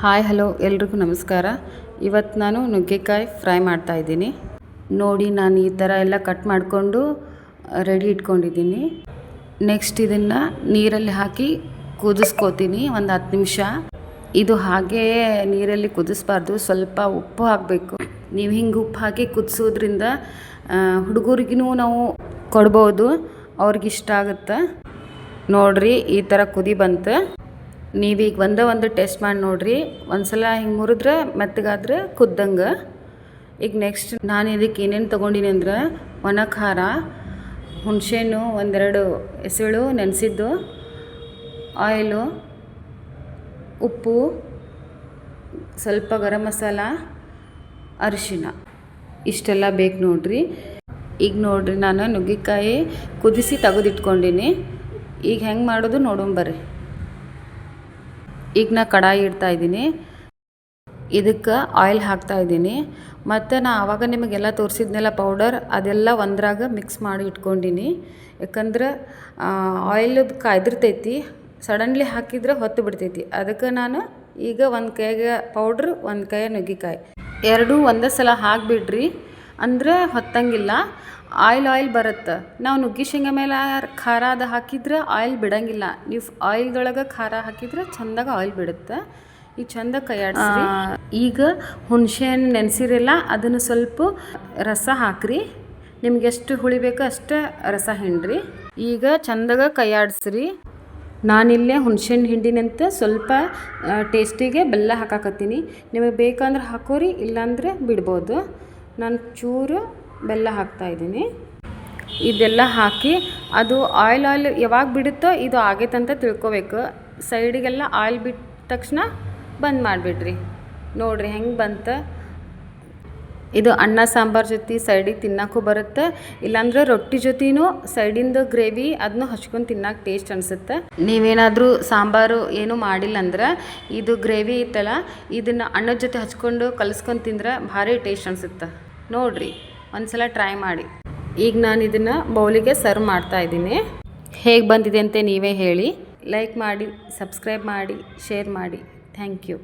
Hi, hello, ಎಲ್ರಿಗೂ ನಮಸ್ಕಾರ. ಇವತ್ತು ನಾನು ನುಗ್ಗೆಕಾಯಿ ಫ್ರೈ ಮಾಡ್ತಾ ಇದ್ದೀನಿ. ನೋಡಿ, ನಾನು ಈ ಥರ ಎಲ್ಲ ಕಟ್ ಮಾಡಿಕೊಂಡು ರೆಡಿ ಇಟ್ಕೊಂಡಿದ್ದೀನಿ. ನೆಕ್ಸ್ಟ್ ಇದನ್ನು ನೀರಲ್ಲಿ ಹಾಕಿ ಕುದಿಸ್ಕೋತೀನಿ, ಒಂದು ಹತ್ತು ನಿಮಿಷ. ಇದು ಹಾಗೇ ನೀರಲ್ಲಿ ಕುದಿಸ್ಬಾರ್ದು, ಸ್ವಲ್ಪ ಉಪ್ಪು ಹಾಕಬೇಕು. ನೀವು ಹಿಂಗೆ ಉಪ್ಪು ಹಾಕಿ ಕುದಿಸೋದ್ರಿಂದ ಹುಡುಗರಿಗೂ ನಾವು ಕೊಡ್ಬೋದು ಅವ್ರಿಗಿಷ್ಟ ಆಗುತ್ತೆ. ನೋಡ್ರಿ, ಈ ಥರ ಕುದಿ ಬಂತು. ನೀವೀಗ ಒಂದೇ ಒಂದು ಟೆಸ್ಟ್ ಮಾಡಿ ನೋಡ್ರಿ. ಒಂದ್ಸಲ ಹಿಂಗೆ ಮುರಿದ್ರೆ ಮೆತ್ತಗಾದ್ರೆ ಕುದ್ದಂಗೆ. ಈಗ ನೆಕ್ಸ್ಟ್ ನಾನು ಇದಕ್ಕೆ ಏನೇನು ತೊಗೊಂಡಿನಿ ಅಂದ್ರೆ ಒಣ ಖಾರ ಹುಣಸೆಹಣ್ಣು, ಒಂದೆರಡು ಎಸಳು ನೆನೆಸಿದ್ದು, ಆಯಿಲು, ಉಪ್ಪು, ಸ್ವಲ್ಪ ಗರಂ ಮಸಾಲ ಅರಿಶಿನ ಇಷ್ಟೆಲ್ಲ ಬೇಕು ನೋಡ್ರಿ. ಈಗ ನೋಡ್ರಿ ನಾನು ನುಗ್ಗಿಕಾಯಿ ಕುದಿಸಿ ತೆಗೆದಿಟ್ಕೊಂಡಿನಿ. ಈಗ ಹೆಂಗೆ ಮಾಡೋದು ನೋಡೋಣ ಬರ್ರಿ. ಈಗ ನಾ ಕಡಾಯಿ ಇಡ್ತಾ ಇದ್ದೀನಿ. ಇದಕ್ಕೆ ಆಯಿಲ್ ಹಾಕ್ತಾ ಇದ್ದೀನಿ. ಮತ್ತು ನಾ ಆವಾಗ ನಿಮಗೆಲ್ಲ ತೋರಿಸಿದ್ನೆಲ್ಲ ಪೌಡರ್ ಅದೆಲ್ಲ ಒಂದ್ರಾಗ ಮಿಕ್ಸ್ ಮಾಡಿ ಇಟ್ಕೊಂಡಿನಿ. ಯಾಕಂದ್ರೆ ಆಯಿಲ್ ಕಾಯ್ದಿರ್ತೈತಿ. ಸಡನ್ಲಿ ಹಾಕಿದ್ರೆ ಹೊತ್ತು ಬಿಡ್ತೈತಿ. ಅದಕ್ಕೆ ನಾನು ಈಗ ಒಂದು ಕೈಗೆ ಪೌಡ್ರ್ ಒಂದು ಕೈ ನುಗ್ಗಿಕಾಯಿ. ಎರಡೂ ಒಂದೇ ಸಲ ಹಾಕಿಬಿಡ್ರಿ. ಅಂದರೆ ಹೊತ್ತಂಗಿಲ್ಲ. ಆಯಿಲ್ ಆಯಿಲ್ ಬರುತ್ತೆ. ನಾವು ನುಗ್ಗಿ ಶೇಂಗಾ ಮೇಲೆ ಖಾರ ಅದು ಹಾಕಿದ್ರೆ ಆಯಿಲ್ ಬಿಡಂಗಿಲ್ಲ. ನೀವು ಆಯಿಲ್ದೊಳಗೆ ಖಾರ ಹಾಕಿದ್ರೆ ಚಂದಾಗ ಆಯಿಲ್ ಬಿಡುತ್ತೆ. ಈ ಚಂದ ಕೈಯಾಡಿಸ್ರಿ. ಈಗ ಹುಣಸೆ ಹಣ್ಣು ನೆನೆಸಿರಲ್ಲ, ಅದನ್ನು ಸ್ವಲ್ಪ ರಸ ಹಾಕ್ರಿ. ನಿಮ್ಗೆ ಎಷ್ಟು ಹುಳಿ ಬೇಕೋ ಅಷ್ಟು ರಸ ಹಿಂಡ್ರಿ. ಈಗ ಚಂದಾಗ ಕೈಯಾಡಿಸ್ರಿ. ನಾನಿಲ್ಲೇ ಹುಣ್ಸೆಹಣ್ಣು ಹಿಂಡಿನಂತ ಸ್ವಲ್ಪ ಟೇಸ್ಟಿಗೆ ಬೆಲ್ಲ ಹಾಕಾಕತ್ತೀನಿ. ನಿಮಗೆ ಬೇಕಂದ್ರೆ ಹಾಕೋರಿ, ಇಲ್ಲಾಂದರೆ ಬಿಡ್ಬೋದು. ನಾನು ಚೂರು ಬೆಲ್ಲ ಹಾಕ್ತಾಯಿದ್ದೀನಿ ಇದೆಲ್ಲ ಹಾಕಿ ಅದು ಆಯಿಲ್ ಆಯಿಲ್ ಯಾವಾಗ ಬಿಡುತ್ತೋ ಇದು ಆಗೈತಂತ ತಿಳ್ಕೊಬೇಕು. ಸೈಡಿಗೆಲ್ಲ ಆಯಿಲ್ ಬಿಟ್ಟ ತಕ್ಷಣ ಬಂದ್ ಮಾಡಿಬಿಡ್ರಿ. ನೋಡಿರಿ ಹೆಂಗೆ ಬಂತ. ಇದು ಅನ್ನ, ಸಾಂಬಾರು ಜೊತೆ ಸೈಡಿಗೆ ತಿನ್ನೋಕ್ಕೂ ಬರುತ್ತೆ. ಇಲ್ಲಾಂದ್ರೆ ರೊಟ್ಟಿ ಜೊತೆನೂ ಸೈಡಿಂದು ಗ್ರೇವಿ ಅದನ್ನು ಹಚ್ಕೊಂಡು ತಿನ್ನೋಕೆ ಟೇಸ್ಟ್ ಅನಿಸುತ್ತೆ. ನೀವೇನಾದರೂ ಸಾಂಬಾರು ಏನೂ ಮಾಡಿಲ್ಲ ಅಂದ್ರೆ ಇದು ಗ್ರೇವಿ ಇತ್ತಲ್ಲ, ಇದನ್ನು ಅನ್ನದ ಜೊತೆ ಹಚ್ಕೊಂಡು ಕಲಿಸ್ಕೊಂಡು ತಿಂದ್ರೆ ಭಾರಿ ಟೇಸ್ಟ್ ಅನಿಸುತ್ತೆ. ನೋಡಿರಿ, ಒಂದ್ಸಲ ಟ್ರೈ ಮಾಡಿ. ಈಗ ನಾನು ಇದನ್ನು ಬೌಲಿಗೆ ಸರ್ವ್ ಮಾಡ್ತಾ ಇದ್ದೀನಿ. ಹೇಗೆ ಬಂದಿದೆ ಅಂತ ನೀವೇ ಹೇಳಿ. ಲೈಕ್ ಮಾಡಿ ಸಬ್ಸ್ಕ್ರೈಬ್ ಮಾಡಿ ಶೇರ್ ಮಾಡಿ. Thank you